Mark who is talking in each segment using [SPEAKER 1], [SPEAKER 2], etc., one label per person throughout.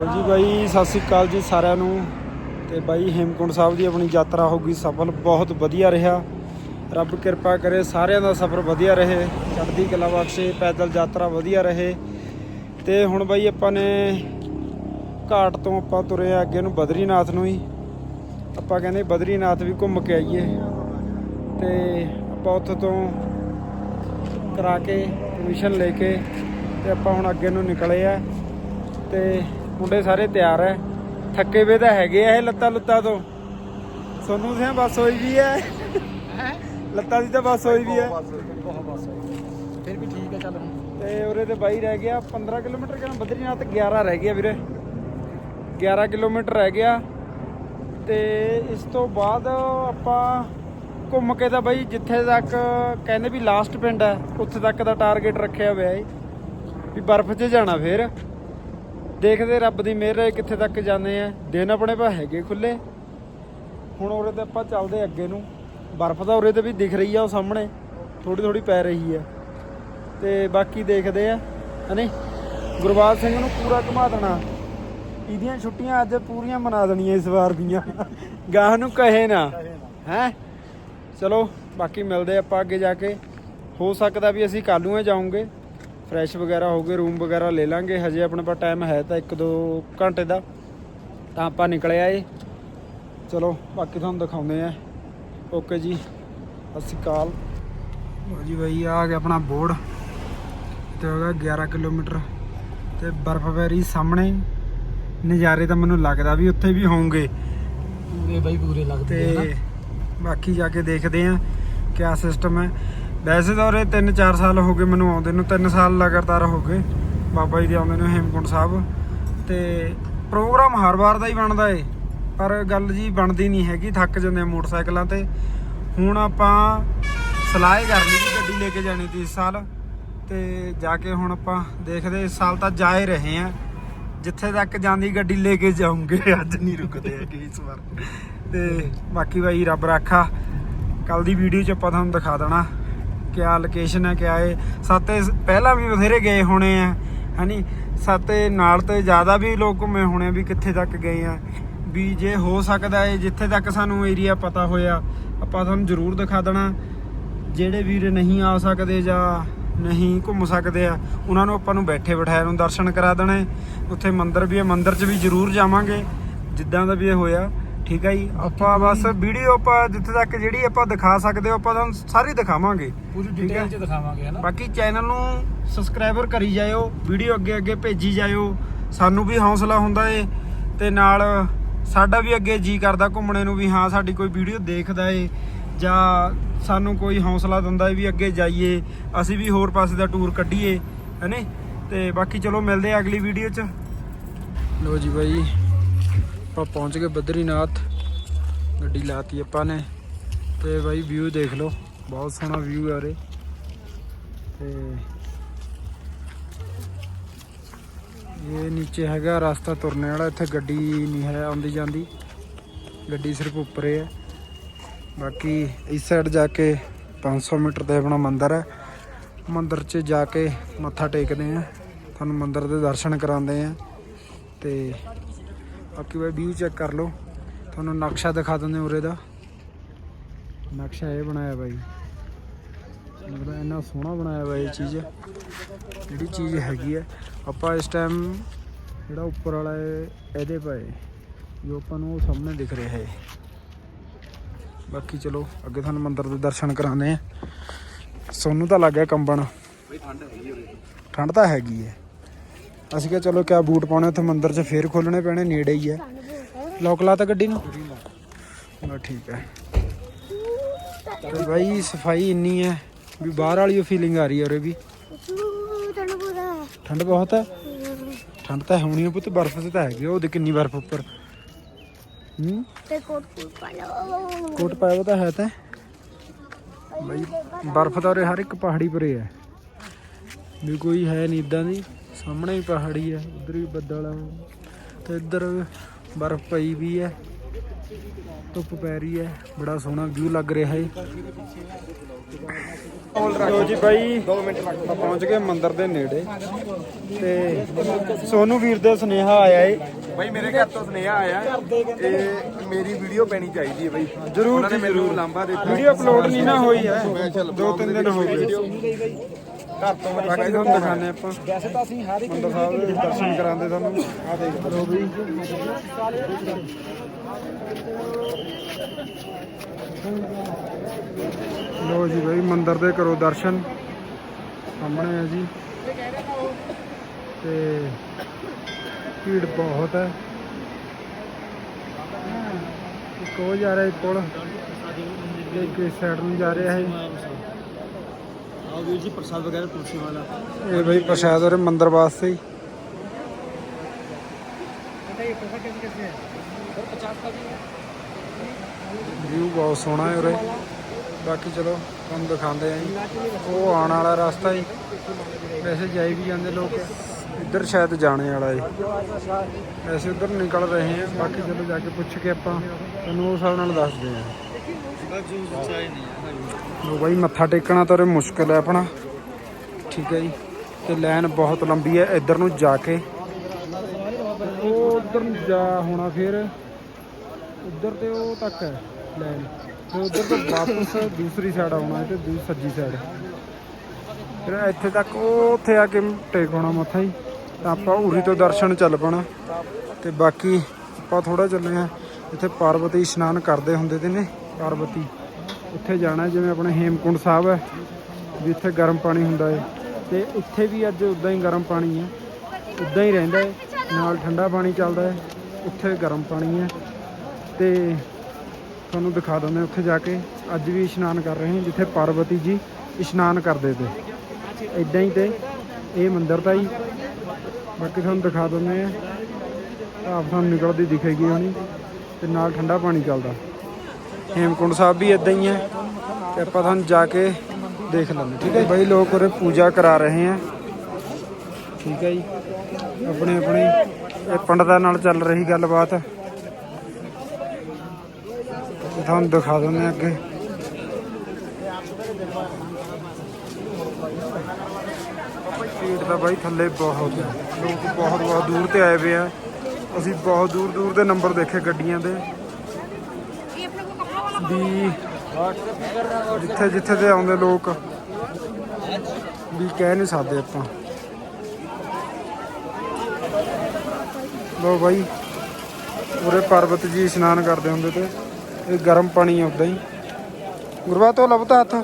[SPEAKER 1] ਜੀ ਬਾਈ, ਸਤਿ ਸ੍ਰੀ ਅਕਾਲ ਜੀ ਸਾਰਿਆਂ ਨੂੰ। ਤੇ ਬਾਈ, ਹੇਮਕੁੰਟ ਸਾਹਿਬ ਦੀ ਆਪਣੀ ਯਾਤਰਾ ਹੋ ਗਈ, ਸਫਲ, ਬਹੁਤ ਵਧੀਆ ਰਿਹਾ। ਰੱਬ ਕਿਰਪਾ ਕਰੇ, ਸਾਰਿਆਂ ਦਾ ਸਫ਼ਰ ਵਧੀਆ ਰਹੇ। ਚੜ੍ਹਦੀ ਕਲਾ ਬਖਸ਼ੇ, ਪੈਦਲ ਯਾਤਰਾ ਵਧੀਆ ਰਹੇ। ਤੇ ਹੁਣ ਬਾਈ, ਆਪਾਂ ਨੇ ਘਾਟ ਤੋਂ ਆਪਾਂ ਤੁਰੇ ਆ ਅੱਗੇ ਨੂੰ ਬਦਰੀਨਾਥ ਨੂੰ ਹੀ। ਆਪਾਂ ਕਹਿੰਦੇ ਬਦਰੀਨਾਥ ਵੀ ਘੁੰਮ ਕੇ ਆਈਏ। ਤੇ ਆਪਾਂ ਉੱਥੋਂ ਤੋਂ ਕਰਾ ਕੇ ਪਰਮਿਸ਼ਨ ਲੈ ਕੇ, ਤੇ ਆਪਾਂ ਹੁਣ ਅੱਗੇ ਨੂੰ ਨਿਕਲੇ ਆ। ਤੇ ਮੁੰਡੇ ਸਾਰੇ ਤਿਆਰ ਐ। ਥੱਕੇ ਵੇ ਤਾਂ ਹੈਗੇ ਆ ਇਹ ਲੱਤਾਂ ਲੁੱਤਾਂ ਤੋਂ। ਸੋਨੂੰ ਸਿਆ ਬਸ ਹੋਈ ਵੀ ਐ। ਲੱਤਾਂ ਦੀ ਤਾਂ ਬਸ ਹੋਈ ਵੀ ਐ।
[SPEAKER 2] ਫਿਰ ਵੀ ਠੀਕ ਹੈ ਚੱਲ ਹੁਣ।
[SPEAKER 1] ਤੇ ਉਰੇ ਤੇ ਬਾਈ ਰਹਿ ਗਿਆ 15 ਕਿਲੋਮੀਟਰ ਕਹਿੰਦਾ ਬਦਰੀਨਾਥ 11 ਰਹਿ ਗਿਆ ਵੀਰੇ। 11 ਕਿਲੋਮੀਟਰ ਰਹਿ ਗਿਆ। ਤੇ ਇਸ ਤੋਂ ਬਾਅਦ ਆਪਾਂ ਘੁੰਮ ਕੇ ਤਾਂ ਬਾਈ ਜਿੱਥੇ ਤੱਕ ਕਹਿੰਦੇ ਵੀ ਲਾਸਟ ਪਿੰਡ ਹੈ ਉੱਥੇ ਤੱਕ ਦਾ ਟਾਰਗੇਟ ਰੱਖਿਆ ਹੋਇਆ ਹੈ ਵੀ ਬਰਫ਼ 'ਚ ਜਾਣਾ ਫੇਰ। ਦੇਖਦੇ ਰੱਬ ਦੀ ਮਿਹਰ ਹੈ ਕਿੱਥੇ ਤੱਕ ਜਾਂਦੇ ਆ। ਦਿਨ ਆਪਣੇ ਪਾ ਹੈਗੇ ਖੁੱਲੇ ਹੁਣ ਉਰੇ ਤੇ ਆਪਾਂ ਚੱਲਦੇ ਅੱਗੇ ਨੂੰ। ਬਰਫ਼ ਤਾਂ ਉਰੇ ਤੇ ਵੀ ਦਿਖ ਰਹੀ ਆ ਉਹ ਸਾਹਮਣੇ। ਥੋੜੀ ਥੋੜੀ ਪੈ ਰਹੀ ਆ। ਤੇ ਬਾਕੀ ਦੇਖਦੇ ਆ, ਹਨੇ ਗੁਰਬਾਜ ਸਿੰਘ ਨੂੰ ਪੂਰਾ ਘੁਮਾ ਦੇਣਾ। ਇਹਦੀਆਂ ਛੁੱਟੀਆਂ ਅੱਜ ਪੂਰੀਆਂ ਮਨਾ ਦੇਣੀਆਂ ਇਸ ਵਾਰ ਦੀਆਂ। ਗਾਹ ਨੂੰ ਕਹੇ ਨਾ। ਹੈ? ਚਲੋ, ਬਾਕੀ ਮਿਲਦੇ ਆਪਾਂ ਅੱਗੇ ਜਾ ਕੇ। ਹੋ ਸਕਦਾ ਵੀ ਅਸੀਂ ਕੱਲ੍ਹ ਨੂੰ ਹੀ ਜਾਵਾਂਗੇ ਫਰੈਸ਼ ਵਗੈਰਾ ਹੋ ਗਏ ਰੂਮ ਵਗੈਰਾ ਲੈ ਲਾਂਗੇ। ਹਜੇ ਆਪਣੇ ਪਾਸ ਟਾਈਮ ਹੈ ਤਾਂ 1-2 ਘੰਟੇ ਦਾ। ਤਾਂ ਆਪਾਂ ਨਿਕਲ ਆਏ। ਚਲੋ ਬਾਕੀ ਤੁਹਾਨੂੰ ਦਿਖਾਉਂਦੇ ਆ ਓਕੇ ਜੀ ਅਕਾਲ। ਲਓ ਜੀ ਬਾਈ ਆ ਗਿਆ ਆਪਣਾ ਬੋਰਡ। ਤੇ ਹੋ ਗਿਆ 11 ਕਿਲੋਮੀਟਰ। ਤੇ ਬਰਫ਼ ਪੈ ਰਹੀ ਸਾਹਮਣੇ। ਨਜ਼ਾਰੇ ਤਾਂ ਮੈਨੂੰ ਲੱਗਦਾ ਵੀ ਉੱਥੇ ਵੀ ਹੋਣਗੇ।
[SPEAKER 2] ਪੂਰੇ ਬਾਈ ਪੂਰੇ ਲੱਗਦੇ ਆ
[SPEAKER 1] ਬਾਕੀ ਜਾ ਕੇ ਦੇਖਦੇ ਆ ਕਿਆ ਸਿਸਟਮ ਹੈ। ਵੈਸੇ ਤਾਂ ਉਰੇ 3-4 ਸਾਲ ਹੋ ਗਏ ਮੈਨੂੰ ਆਉਂਦੇ ਨੂੰ 3 ਸਾਲ ਲਗਾਤਾਰ ਹੋ ਗਏ ਬਾਬਾ ਜੀ ਦੇ ਆਉਂਦੇ ਨੂੰ ਹੇਮਕੁੰਟ ਸਾਹਿਬ। ਤੇ ਪ੍ਰੋਗਰਾਮ ਹਰ ਵਾਰ ਦਾ ਹੀ ਬਣਦਾ ਏ, ਪਰ ਗੱਲ ਜੀ ਬਣਦੀ ਨਹੀਂ ਹੈਗੀ, ਥੱਕ ਜਾਂਦੇ ਮੋਟਰਸਾਈਕਲਾਂ ਤੇ। ਹੁਣ ਆਪਾਂ ਸਲਾਹ ਹੀ ਕਰ ਲਈ ਕਿ ਗੱਡੀ ਲੈ ਕੇ ਜਾਣੀ ਤੀ ਇਸ ਸਾਲ, ਤੇ ਜਾ ਕੇ ਹੁਣ ਆਪਾਂ ਦੇਖਦੇ ਇਸ ਸਾਲ ਤਾਂ ਜਾ ਹੀ ਰਹੇ ਆ ਜਿੱਥੇ ਤੱਕ ਜਾਂਦੀ ਗੱਡੀ ਲੈ ਕੇ ਜਾਉਂਗੇ ਅੱਜ ਨਹੀਂ ਰੁਕਦੇ ਹੈਗੇ ਇਸ ਵਾਰ। ਤੇ ਬਾਕੀ ਬਾਈ, ਰੱਬ ਰਾਖਾ ਕੱਲ ਦੀ ਵੀਡੀਓ 'ਚ ਆਪਾਂ ਤੁਹਾਨੂੰ ਦਿਖਾ ਦੇਣਾ। ਕਿਆ ਲੋਕੇਸ਼ਨ ਹੈ, ਕਿਆ ਹੈ ਸਾਤੇ ਪਹਿਲਾਂ ਵੀ ਬਥੇਰੇ ਗਏ ਹੋਣੇ ਆ, ਹਨੀ? ਸਾਤੇ ਨਾਲ ਤੇ ਜ਼ਿਆਦਾ ਵੀ ਲੋਕ ਘੁੰਮੇ ਹੋਣੇ ਆ ਵੀ ਕਿੱਥੇ ਤੱਕ ਗਏ ਆ। ਵੀ ਜੇ ਹੋ ਸਕਦਾ ਹੈ ਜਿੱਥੇ ਤੱਕ ਸਾਨੂੰ ਏਰੀਆ ਪਤਾ ਹੋਇਆ, ਆਪਾਂ ਤੁਹਾਨੂੰ ਜ਼ਰੂਰ ਦਿਖਾ ਦੇਣਾ। ਜਿਹੜੇ ਵੀਰ ਨਹੀਂ ਆ ਸਕਦੇ ਜਾਂ ਨਹੀਂ ਘੁੰਮ ਸਕਦੇ ਆ, ਉਹਨਾਂ ਨੂੰ ਆਪਾਂ ਨੂੰ ਬੈਠੇ ਬਿਠਾਏ ਨੂੰ ਦਰਸ਼ਨ ਕਰਾ ਦੇਣੇ। ਉੱਥੇ ਮੰਦਿਰ ਵੀ ਹੈ, ਮੰਦਿਰ 'ਚ ਵੀ ਜ਼ਰੂਰ ਜਾਵਾਂਗੇ, ਜਿੱਦਾਂ ਦਾ ਵੀ ਇਹ ਹੋਇਆ। ਠੀਕ ਹੈ ਜੀ? ਆਪਾਂ ਬਸ ਵੀਡੀਓ ਆਪਾਂ ਜਿੱਥੇ ਤੱਕ ਜਿਹੜੀ ਆਪਾਂ ਦਿਖਾ ਸਕਦੇ ਹੋ ਆਪਾਂ ਤੁਹਾਨੂੰ ਸਾਰੀ ਦਿਖਾਵਾਂਗੇ।
[SPEAKER 2] ਪੂਰੀ
[SPEAKER 1] ਹੈ।
[SPEAKER 2] ਡਿਟੇਲ ਚ ਦਿਖਾਵਾਂਗੇ ਹਨਾ
[SPEAKER 1] ਬਾਕੀ ਚੈਨਲ ਨੂੰ ਸਬਸਕ੍ਰਾਈਬਰ ਕਰੀ ਜਾਇਓ ਵੀਡੀਓ ਅੱਗੇ ਅੱਗੇ ਭੇਜੀ ਜਾਇਓ। ਸਾਨੂੰ ਵੀ ਹੌਸਲਾ ਹੁੰਦਾ ਏ ਤੇ ਨਾਲ ਸਾਡਾ ਵੀ ਅੱਗੇ ਜੀ ਕਰਦਾ ਘੁੰਮਣੇ ਨੂੰ ਵੀ ਹਾਂ ਸਾਡੀ ਕੋਈ ਵੀਡੀਓ ਦੇਖਦਾ ਏ ਜਾਂ ਸਾਨੂੰ ਕੋਈ ਹੌਸਲਾ ਦਿੰਦਾ ਏ ਵੀ ਅੱਗੇ ਜਾਈਏ ਅਸੀਂ ਵੀ ਹੋਰ ਪਾਸੇ ਦਾ ਟੂਰ ਕੱਢੀਏ ਹੈਨੇ ਤੇ ਬਾਕੀ ਚਲੋ ਮਿਲਦੇ ਆ ਅਗਲੀ ਵੀਡੀਓ 'ਚ। ਲੋ ਜੀ ਬਾਈ। ਆਪਾਂ ਪਹੁੰਚ ਗਏ ਬਦਰੀਨਾਥ। ਗੱਡੀ ਲਾਤੀ ਆਪਾਂ ਨੇ। ਤੇ ਬਾਈ ਵਿਊ ਦੇਖ ਲਓ, ਬਹੁਤ ਸੋਹਣਾ ਵਿਊ ਹੈ ਉਰੇ। ਤੇ ਇਹ ਨੀਚੇ ਹੈਗਾ ਰਸਤਾ ਤੁਰਨੇ ਵਾਲਾ, ਇੱਥੇ ਗੱਡੀ ਨਹੀਂ ਹੈ ਆਉਂਦੀ ਜਾਂਦੀ। ਗੱਡੀ ਸਿਰਫ ਉੱਪਰ ਹੈ। ਬਾਕੀ ਇਸ ਸਾਈਡ ਜਾ ਕੇ 500 ਮੀਟਰ ਤੇ ਆਪਣਾ ਮੰਦਿਰ ਹੈ। ਮੰਦਿਰ 'ਚ ਜਾ ਕੇ ਮੱਥਾ ਟੇਕਦੇ ਆ ਤੁਹਾਨੂੰ ਮੰਦਿਰ ਦੇ ਦਰਸ਼ਨ ਕਰਾਉਂਦੇ ਆ ਤੇ ਬਾਕੀ ਵੇ ਵਿਊ ਚੈੱਕ ਕਰ ਲਓ। ਤੁਹਾਨੂੰ ਨਕਸ਼ਾ ਦਿਖਾ ਦਿੰਦੇ ਉਰੇ ਦਾ। ਨਕਸ਼ਾ ਇਹ ਬਣਾਇਆ ਬਾਈ। ਮਤਲਬ ਇੰਨਾ ਸੋਹਣਾ ਬਣਾਇਆ ਹੋਇਆ ਇਹ ਚੀਜ਼। ਜਿਹੜੀ ਚੀਜ਼ ਹੈਗੀ ਹੈ ਆਪਾਂ ਇਸ ਟਾਈਮ ਜਿਹੜਾ ਉੱਪਰ ਵਾਲਾ ਹੈ ਇਹਦੇ ਪਏ। ਜੋ ਆਪਾਂ ਨੂੰ ਉਹ ਸਾਹਮਣੇ ਦਿਖ ਰਿਹਾ ਹੈ ਬਾਕੀ ਚਲੋ ਅੱਗੇ ਤੁਹਾਨੂੰ ਮੰਦਿਰ ਦੇ ਦਰਸ਼ਨ ਕਰਾਉਂਦੇ ਆ ਸੋਨੂੰ ਤਾਂ ਲੱਗ ਗਿਆ ਕੰਬਣ।
[SPEAKER 2] ਹੈਗੀ
[SPEAKER 1] ਠੰਡ ਤਾਂ ਹੈਗੀ ਹੈ ਅਸੀਂ ਕਿਹਾ ਚਲੋ ਕਿਆ ਬੂਟ ਪਾਉਣੇ ਉੱਥੇ ਮੰਦਿਰ 'ਚ ਫੇਰ ਖੋਲਣੇ ਪੈਣੇ ਨੇੜੇ ਹੀ ਹੈ। ਲੋਕ ਲਾਤਾ ਗੱਡੀ ਨੂੰ? ਬਸ ਠੀਕ ਹੈ। ਤੇ ਬਾਈ ਸਫ਼ਾਈ ਇੰਨੀ ਹੈ ਵੀ ਬਾਹਰ ਵਾਲੀ ਫੀਲਿੰਗ ਆ ਰਹੀ ਹੈ ਉਰੇ ਵੀ। ਠੰਡ ਬਹੁਤ ਹੈ? ਠੰਡ ਤਾਂ ਹੋਣੀ ਹੈ ਪੁੱਤ ਬਰਫ਼ ਤੇ ਤਾਂ ਹੈਗੀ ਆ, ਉਹਦੇ ਕਿੰਨੀ ਬਰਫ਼ ਉੱਪਰ। ਹੂੰ?
[SPEAKER 3] ਤੇ ਕੋਟ ਪਾ ਲਓ
[SPEAKER 1] ਕੋਟ ਪਾਇਆ ਤਾਂ ਹੈ ਤਾਂ। ਬਾਈ ਬਰਫ਼ ਤਾਂ ਉਰੇ ਹਰ ਇੱਕ ਪਹਾੜੀ ਪਰੇ ਹੈ। ਵੀ ਕੋਈ ਹੈ ਨਹੀਂ ਇਦਾਂ ਦੀ। ਸਾਹਮਣੇ ਹੀ ਪਹਾੜੀ ਹੈ ਉਧਰ ਵੀ ਬੱਦਲ ਆ। ਤੇ ਇੱਧਰ ਬਰਫ਼ ਪਈ ਵੀ ਹੈ ਧੁੱਪ ਪੈ ਰਹੀ ਹੈ ਬੜਾ ਸੋਹਣਾ ਵਿਊ ਲੱਗ ਰਿਹਾ ਹੈ ਲੋ ਜੀ ਬਾਈ 2 ਮਿੰਟ ਲੱਗਦਾ ਪਹੁੰਚ ਗਏ ਮੰਦਿਰ ਦੇ ਨੇੜੇ। ਤੇ ਸੋਨੂ ਵੀਰ ਦਾ ਸੁਨੇਹਾ ਆਇਆ ਏ।
[SPEAKER 2] ਬਾਈ ਮੇਰੇ ਘਰ ਤੋਂ ਸੁਨੇਹਾ ਆਇਆ ਇਹ ਮੇਰੀ ਵੀਡੀਓ ਪੈਣੀ ਚਾਹੀਦੀ ਹੈ ਬਾਈ।
[SPEAKER 1] ਜਰੂਰ ਜੀ ਜਰੂਰ।
[SPEAKER 2] ਲਾਂਬਾ ਦਿੱਤਾ।
[SPEAKER 1] ਵੀਡੀਓ ਅਪਲੋਡ ਨਹੀਂ ਨਾ ਹੋਈ ਹੈ ਦੋ ਤਿੰਨ ਦਿਨ ਹੋ ਗਏ।
[SPEAKER 2] ਘਰ ਤੋਂ
[SPEAKER 1] ਬਾਕੀ ਤੁਹਾਨੂੰ ਦਿਖਾਣੇ ਆਪਾਂ।
[SPEAKER 2] ਵੈਸੇ ਤਾਂ ਅਸੀਂ ਹਰ ਇੱਕ
[SPEAKER 1] ਮੰਦਰ ਸਾਹਿਬ ਦੇ ਦਰਸ਼ਨ ਕਰਾਉਂਦੇ ਤੁਹਾਨੂੰ। ਆ ਦੇਖ ਲਓ। ਵੀ। ਲੋ ਜੀ ਭਾਈ ਮੰਦਰ ਦੇ ਕਰੋ ਦਰਸ਼ਨ। ਸਾਹਮਣੇ ਹੈ ਜੀ। ਤੇ ਭੀੜ ਬਹੁਤ ਹੈ। ਇੱਕ ਉਹ ਜਾ ਰਿਹਾ ਪੁਲ। ਇੱਕ ਸਾਈਡ ਨੂੰ ਜਾ ਰਿਹਾ ਹੈ
[SPEAKER 2] ਆਓ ਵੀਰ ਜੀ ਪ੍ਰਸਾਦ ਵਗੈਰਾ ਤੁਲਸੀ ਵਾਲਾ।
[SPEAKER 1] ਇਹ ਭਾਈ ਪ੍ਰਸ਼ਾਦ ਔਰ ਮੰਦਰ ਵਾਸਤੇ ਹੀ। ਵਿਊ ਬਹੁਤ ਸੋਹਣਾ ਹੈ ਉਰੇ। ਬਾਕੀ ਚਲੋ ਤੁਹਾਨੂੰ ਦਿਖਾਉਂਦੇ ਆਂ ਜੀ। ਉਹ ਆਉਣ ਵਾਲਾ ਰਸਤਾ ਹੀ ਵੈਸੇ ਜਾਈ ਵੀ ਜਾਂਦੇ ਲੋਕ। ਇੱਧਰ ਸ਼ਾਇਦ ਜਾਣੇ ਵਾਲਾ ਹੈ ਵੈਸੇ ਉੱਧਰ ਨਿਕਲ ਰਹੇ ਹਾਂ ਬਾਕੀ ਚਲੋ ਜਾ ਕੇ ਪੁੱਛ ਕੇ ਆਪਾਂ। ਤੁਹਾਨੂੰ ਉਸ ਹਿਸਾਬ ਨਾਲ ਦੱਸਦੇ ਆਂ। ਲੋ ਬਾਈ, ਮੱਥਾ ਟੇਕਣਾ ਤਾਂ ਉਰੇ ਮੁਸ਼ਕਲ ਹੈ ਆਪਣਾ। ਠੀਕ ਹੈ ਜੀ। ਤੇ ਲਾਈਨ ਬਹੁਤ ਲੰਬੀ ਹੈ, ਇੱਧਰ ਨੂੰ ਜਾ ਕੇ। ਉਹ ਉੱਧਰ ਨੂੰ ਜਾ ਹੋਣਾ ਫਿਰ। ਉੱਧਰ ਤੇ ਉਹ ਤੱਕ ਹੈ ਲਾਈਨ। ਤੇ ਉੱਧਰ ਤੋਂ ਵਾਪਸ ਦੂਸਰੀ ਸਾਈਡ ਆਉਣਾ ਹੈ ਤੇ ਦੂਜੀ ਸੱਜੀ ਸਾਈਡ ਫਿਰ ਇੱਥੇ ਤੱਕ ਉਹ ਉੱਥੇ ਆ ਕੇ ਟੇਕ ਹੋਣਾ ਮੱਥਾ ਜੀ। ਤਾਂ ਆਪਾਂ ਉਰੀ ਤੋਂ ਦਰਸ਼ਨ ਚੱਲ ਪਣਾ। ਤੇ ਬਾਕੀ ਆਪਾਂ ਥੋੜਾ ਚੱਲੇ ਆ ਇੱਥੇ ਪਾਰਵਤੀ ਇਸ਼ਨਾਨ ਕਰਦੇ ਹੁੰਦੇ ਤੇ ਨੇ, ਪਾਰਵਤੀ। ਉੱਥੇ ਜਾਣਾ ਜਿਵੇਂ ਆਪਣੇ ਹੇਮਕੁੰਡ ਸਾਹਿਬ ਹੈ, ਵੀ ਇੱਥੇ ਗਰਮ ਪਾਣੀ ਹੁੰਦਾ ਹੈ। ਤੇ ਇੱਥੇ ਵੀ ਅੱਜ ਉਦਾਂ ਹੀ ਗਰਮ ਪਾਣੀ ਹੈ। ਉਦਾਂ ਹੀ ਰਹਿੰਦਾ ਹੈ, ਨਾਲ ਠੰਡਾ ਪਾਣੀ ਚੱਲਦਾ ਹੈ, ਉੱਥੇ ਗਰਮ ਪਾਣੀ ਹੈ। ਤੇ ਤੁਹਾਨੂੰ ਦਿਖਾ ਦਿੰਦੇ ਉੱਥੇ ਜਾ ਕੇ। ਅੱਜ ਵੀ ਇਸ਼ਨਾਨ ਕਰ ਰਹੇ ਹਾਂ, ਜਿੱਥੇ ਪਾਰਵਤੀ ਜੀ ਇਸ਼ਨਾਨ ਕਰਦੇ ਤੇ। ਇਦਾਂ ਹੀ ਤੇ ਇਹ ਮੰਦਿਰ ਤਾਂ ਹੀ। ਬਾਕੀ ਤੁਹਾਨੂੰ ਦਿਖਾ ਦਿੰਦੇ ਆ ਆਪ ਤੁਹਾਨੂੰ ਨਿਕਲਦੀ ਦਿਖੇਗੀ ਹੋਣੀ, ਤੇ ਨਾਲ ਠੰਡਾ ਪਾਣੀ ਚੱਲਦਾ। ਹੇਮਕੁੰਡ ਸਾਹਿਬ ਵੀ ਇਦਾਂ ਹੀ ਹੈ ਤੇ ਆਪਾਂ ਤੁਹਾਨੂੰ ਜਾ ਕੇ ਦੇਖ ਲੈਂਦੇ ਠੀਕ ਹੈ ਬਈ, ਲੋਕ ਉਰੇ ਪੂਜਾ ਕਰਾ ਰਹੇ ਆ ਠੀਕ ਹੈ ਜੀ? ਆਪਣੇ ਆਪਣੇ, ਇਹ ਪੰਡਤਾਂ ਨਾਲ ਚੱਲ ਰਹੀ ਗੱਲਬਾਤ। ਤੁਹਾਨੂੰ ਦਿਖਾ ਦਿੰਦੇ ਹਾਂ ਅੱਗੇ। ਭੀੜ ਤਾਂ ਬਾਈ ਥੱਲੇ ਬਹੁਤ ਲੋਕ ਬਹੁਤ ਬਹੁਤ ਦੂਰ ਤੇ ਆਏ ਹੋਏ ਆ। ਅਸੀਂ ਬਹੁਤ ਦੂਰ ਦੂਰ ਦੇ ਨੰਬਰ ਦੇਖੇ ਗੱਡੀਆਂ ਦੇ। ਵੀ ਜਿੱਥੇ ਜਿੱਥੇ ਤੇ ਆਉਂਦੇ ਲੋਕ ਵੀ ਕਹਿ ਨਹੀਂ ਸਕਦੇ ਆਪਾਂ। ਲੋ ਬਾਈ ਉਰੇ ਪਰਬਤ ਜੀ ਇਸ਼ਨਾਨ ਕਰਦੇ ਹੁੰਦੇ ਤੇ ਇਹ ਗਰਮ ਪਾਣੀ ਹੈ ਉਦਾਂ ਹੀ। ਗੁਰਵਾ ਧੋ ਲਬਤਾ ਹੱਥ।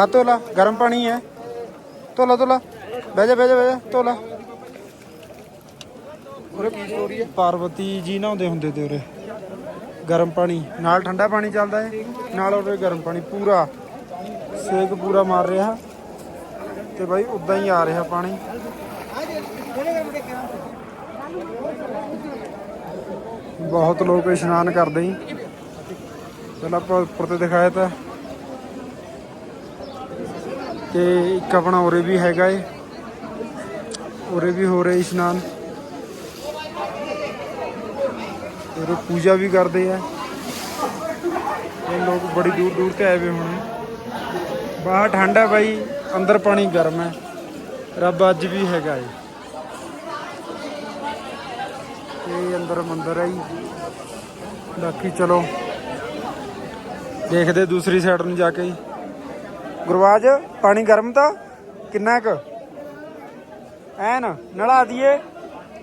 [SPEAKER 1] ਹੱਥ ਧੋਲਾ, ਗਰਮ ਪਾਣੀ ਹੈ। ਧੋਲਾ ਧੋਲਾ। ਬਹਿ ਜਾ ਬਹਿ ਜਾ ਬਹਿ ਜਾ, ਧੋਲਾ। ਉਰੇ ਪਾਰਵਤੀ ਜੀ ਨਹਾਉਂਦੇ ਹੁੰਦੇ ਤੇ ਉਰੇ। ਗਰਮ ਪਾਣੀ। ਨਾਲ ਠੰਡਾ ਪਾਣੀ ਚੱਲਦਾ ਹੈ ਨਾਲ ਉਰੇ ਗਰਮ ਪਾਣੀ ਪੂਰਾ। ਸੇਕ ਪੂਰਾ ਮਾਰ ਰਿਹਾ। ਤੇ ਬਾਈ ਉਦਾਂ ਹੀ ਆ ਰਿਹਾ ਪਾਣੀ। ਬਹੁਤ ਲੋਕ ਇਸ਼ਨਾਨ ਕਰਦੇ ਹੀ ਚਲ ਆਪਾਂ ਉੱਪਰ ਤੇ ਦਿਖਾਇਆ ਤਾਂ। ਤੇ ਇੱਕ ਆਪਣਾ ਉਰੇ ਵੀ ਹੈਗਾ ਏ। ਉਰੇ ਵੀ ਹੋ ਰਿਹਾ ਇਸ਼ਨਾਨ। ਉਰੇ ਪੂਜਾ ਵੀ ਕਰਦੇ ਆ। ਇਹ ਲੋਕ ਬੜੀ ਦੂਰ ਦੂਰ ਤੇ ਆਏ ਹੋਏ ਹੋਣੇ। ਬਾਹਰ ਠੰਡ ਹੈ ਬਾਈ, ਅੰਦਰ ਪਾਣੀ ਗਰਮ ਹੈ ਰੱਬ ਅੱਜ ਵੀ ਹੈਗਾ ਏ। ਇਹ ਅੰਦਰ ਮੰਦਰ ਹੈ ਜੀ। ਬਾਕੀ ਚਲੋ, ਦੇਖਦੇ ਦੂਸਰੀ ਸਾਈਡ ਨੂੰ ਜਾ ਕੇ ਜੀ। ਗੁਰਵਾਜ ਪਾਣੀ ਗਰਮ ਤਾਂ? ਕਿੰਨਾ ਕੁ? ਐਨ, ਨਲਾ ਦਈਏ।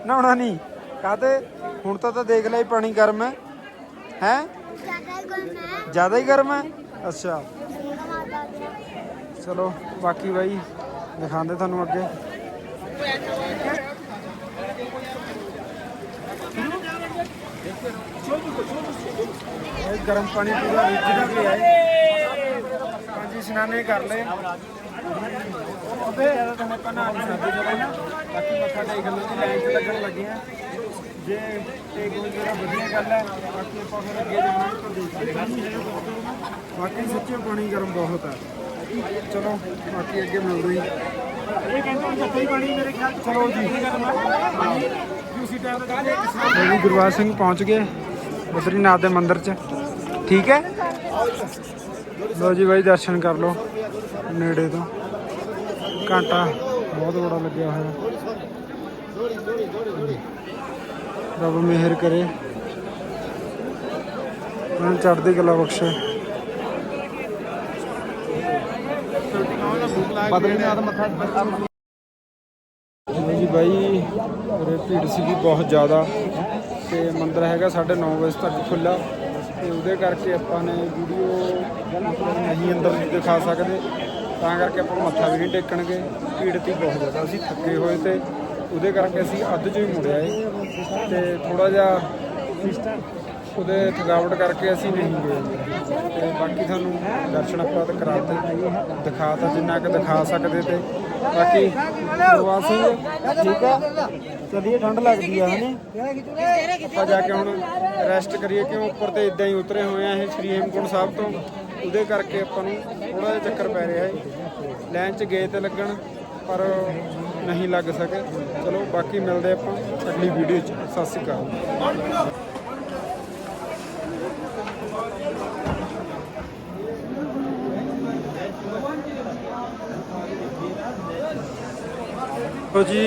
[SPEAKER 1] ਨਹਾਉਣਾ ਨਹੀਂ। ਕਾਤੇ ਹੁਣ ਤਾਂ ਤਾਂ ਦੇਖ ਲਈ ਪਾਣੀ ਗਰਮ ਹੈ। ਹੈ?
[SPEAKER 3] ਜ਼ਿਆਦਾ ਹੀ
[SPEAKER 1] ਗਰਮ ਹੈ? ਅੱਛਾ। ਚਲੋ, ਬਾਕੀ ਬਾਈ, ਦਿਖਾਉਂਦੇ ਤੁਹਾਨੂੰ ਅੱਗੇ। ਇਹ ਗਰਮ ਪਾਣੀ ਪੂਰਾ ਰਿੱਝ ਕੇ ਆਏ ਪੰਜ ਇਸ਼ਨਾਨੇ ਕਰ ਲਏ। ਉਹਦੇ ਜ਼ਿਆਦਾ ਤਾਂ ਆਪਾਂ ਨਹੀਂ ਸਕਦੇ ਜਦੋਂ ਨਾ। ਬਾਕੀ ਮੱਥਾ ਟੇਕ ਲਓ ਜੀ ਲਾਈਨ ਲੱਗਣ ਲੱਗੇ ਆ ਜੇ ਟੇਕ ਹੋ ਜਿਹੜਾ ਵਧੀਆ ਗੱਲ ਹੈ ਬਾਕੀ ਆਪਾਂ ਫਿਰ ਅੱਗੇ ਜਾਣਾ ਤਾਂ ਦੇਖਦੇ ਹਾਂ ਬਾਕੀ ਸੱਚੇ ਪਾਣੀ ਗਰਮ ਬਹੁਤ ਹੈ। ਚਲੋ ਬਾਕੀ ਅੱਗੇ ਮਿਲਦੇ ਹਾਂ। ਇਹ ਕਹਿੰਦੇ ਜੱਫੇ ਹੀ ਪਾਣੀ ਮੇਰੇ ਖਿਆਲ ਚਲੋ ਜੀ। ਉਸੇ ਟਾਈਮ ਤੇ ਜੀ ਗੁਰਵਾਜ ਸਿੰਘ ਪਹੁੰਚ ਗਏ ਬਦਰੀਨਾਥ ਦੇ ਮੰਦਿਰ 'ਚ। ਠੀਕ ਹੈ? ਲੋ ਜੀ ਬਾਈ ਦਰਸ਼ਨ ਕਰ ਲਓ। ਨੇੜੇ ਤੋਂ। ਘੰਟਾ ਬਹੁਤ ਬੜਾ ਲੱਗਿਆ ਹੋਇਆ। ਰੱਬ ਮਿਹਰ ਕਰੇ। ਉਹਨਾਂ ਚੜ੍ਹਦੀ ਕਲਾ ਬਖਸ਼ੇ।
[SPEAKER 2] ਬਦਰੀਨਾਥ ਮੱਥਾ
[SPEAKER 1] ਜੀ ਬਾਈ, ਉਰੇ ਭੀੜ ਸੀਗੀ ਬਹੁਤ ਜ਼ਿਆਦਾ। ਤੇ ਮੰਦਰ ਹੈਗਾ 9:30 ਵਜੇ ਤੱਕ ਖੁੱਲਾ ਤੇ ਉਹਦੇ ਕਰਕੇ ਆਪਾਂ ਨੇ ਵੀਡੀਓ ਨਹੀਂ ਅੰਦਰ ਦਿਖਾ ਸਕਦੇ। ਤਾਂ ਕਰਕੇ ਆਪਾਂ ਮੱਥਾ ਵੀ ਨਹੀਂ ਟੇਕਣਗੇ। ਭੀੜ ਤੀ ਬਹੁਤ ਜ਼ਿਆਦਾ। ਅਸੀਂ ਥੱਕੇ ਹੋਏ ਤੇ ਉਹਦੇ ਕਰਕੇ ਅਸੀਂ ਅੱਧ 'ਚ ਹੀ ਮੁੜਿਆ ਏ, ਤੇ ਥੋੜਾ ਜਿਹਾ ਉਹਦੇ ਥਕਾਵਟ ਕਰਕੇ ਅਸੀਂ ਨਹੀਂ ਗਏ। ਤੇ ਬਾਕੀ ਤੁਹਾਨੂੰ ਦਰਸ਼ਨ ਆਪਾਂ ਤਾਂ ਕਰਾਤੇ, ਦਿਖਾ ਤਾਂ ਜਿੰਨਾ ਕੁ ਦਿਖਾ ਸਕਦੇ ਤੇ ਬਾਕੀ ਗੁਰਵਾਸ ਠੀਕ ਆ? ਚਲਿਏ, ਠੰਡ ਲੱਗਦੀ ਆ, ਹਨੇ? ਆਪਾਂ ਜਾ ਕੇ ਹੁਣ ਰੈਸਟ ਕਰੀਏ, ਕਿਉਂ ਉੱਪਰ ਤੇ ਇਦਾਂ ਹੀ ਉਤਰੇ ਹੋਏ ਆ ਇਹ ਸ੍ਰੀ ਹੇਮਕੁੰਟ ਸਾਹਿਬ ਤੋਂ। ਉਹਦੇ ਕਰਕੇ ਆਪਾਂ ਨੂੰ ਥੋੜਾ ਜਿਹਾ ਚੱਕਰ ਪੈ ਰਿਹਾ ਹੈ ਲਾਈਨ 'ਚ ਗਏ ਤੇ ਲੱਗਣ, ਪਰ ਨਹੀਂ ਲੱਗ ਸਕੇ। ਚਲੋ, ਬਾਕੀ ਮਿਲਦੇ ਆਪਾਂ ਅਗਲੀ ਵੀਡੀਓ 'ਚ। ਸਤਿ ਸ਼੍ਰੀ ਅਕਾਲ। ਲੋ ਜੀ,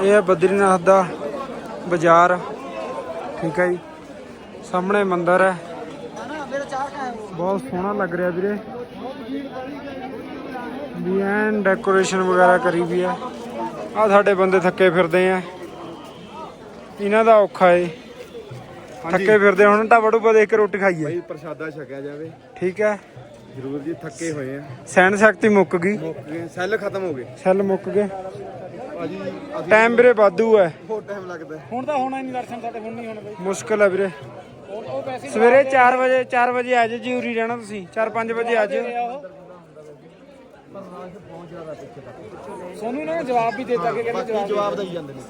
[SPEAKER 1] ਇਹ ਹੈ ਬਦਰੀਨਾਥ ਦਾ ਬਾਜ਼ਾਰ। ਠੀਕ ਹੈ ਜੀ। ਸਾਹਮਣੇ ਮੰਦਿਰ ਹੈ। ਬਹੁਤ ਸੋਹਣਾ ਲੱਗ ਰਿਹਾ ਵੀਰੇ। ਵੀ ਐਨ ਡੈਕੋਰੇਸ਼ਨ ਵਗੈਰਾ ਕਰੀ ਵੀ ਹੈ। ਆ ਸਾਡੇ ਬੰਦੇ ਥੱਕੇ ਫਿਰਦੇ ਆ। ਇਹਨਾਂ ਦਾ ਔਖਾ ਏ। ਥੱਕੇ ਫਿਰਦੇ ਹੁਣ ਢਾਬਾ ਡੁੱਬਾ ਦੇਖ ਕੇ ਰੋਟੀ ਖਾਈਏ।
[SPEAKER 2] ਬਈ ਪ੍ਰਸ਼ਾਦਾ ਛਕਿਆ ਜਾਵੇ।
[SPEAKER 1] ਠੀਕ ਹੈ
[SPEAKER 2] ਜ਼ਰੂਰ ਜੀ ਥੱਕੇ ਹੋਏ ਆ।
[SPEAKER 1] ਸੈਨ ਸ਼ਕਤੀ ਮੁੱਕ ਗਈ।
[SPEAKER 2] ਮੁੱਕ ਗਏ। ਸੈੱਲ ਖਤਮ ਹੋ ਗਏ।
[SPEAKER 1] ਸੈੱਲ ਮੁੱਕ ਗਏ।
[SPEAKER 2] ਭਾਜੀ ਅਸੀਂ
[SPEAKER 1] ਟਾਈਮ ਵੀਰੇ ਵਾਧੂ ਹੈ
[SPEAKER 2] ਬਹੁਤ ਟਾਈਮ ਲੱਗਦਾ। ਹੈ।
[SPEAKER 4] ਹੁਣ ਤਾਂ ਹੋਣਾ ਹੀ ਨਹੀਂ ਦਰਸ਼ਨ ਸਾਡੇ ਹੁਣ ਨਹੀਂ ਹੋਣਾ ਬਈ।
[SPEAKER 1] ਮੁਸ਼ਕਲ ਹੈ ਵੀਰੇ।
[SPEAKER 4] ਉਹ ਉਹ ਪੈਸੇ
[SPEAKER 1] ਸਵੇਰੇ 4 ਵਜੇ 4 ਵਜੇ ਆ ਜਾਓ ਜੀ ਉਰੀ ਰਹਿਣਾ ਤੁਸੀਂ। 4-5 ਵਜੇ ਆ ਜਾਓ
[SPEAKER 4] ਸੋਨੂੰ ਨੇ ਜਵਾਬ ਵੀ ਦਿੱਤਾ ਕਿ ਕਹਿੰਦੇ
[SPEAKER 2] ਬਾਕੀ
[SPEAKER 4] ਜਵਾਬ
[SPEAKER 2] ਜਵਾਬ ਦਈ ਜਾਂਦੇ ਨੇ।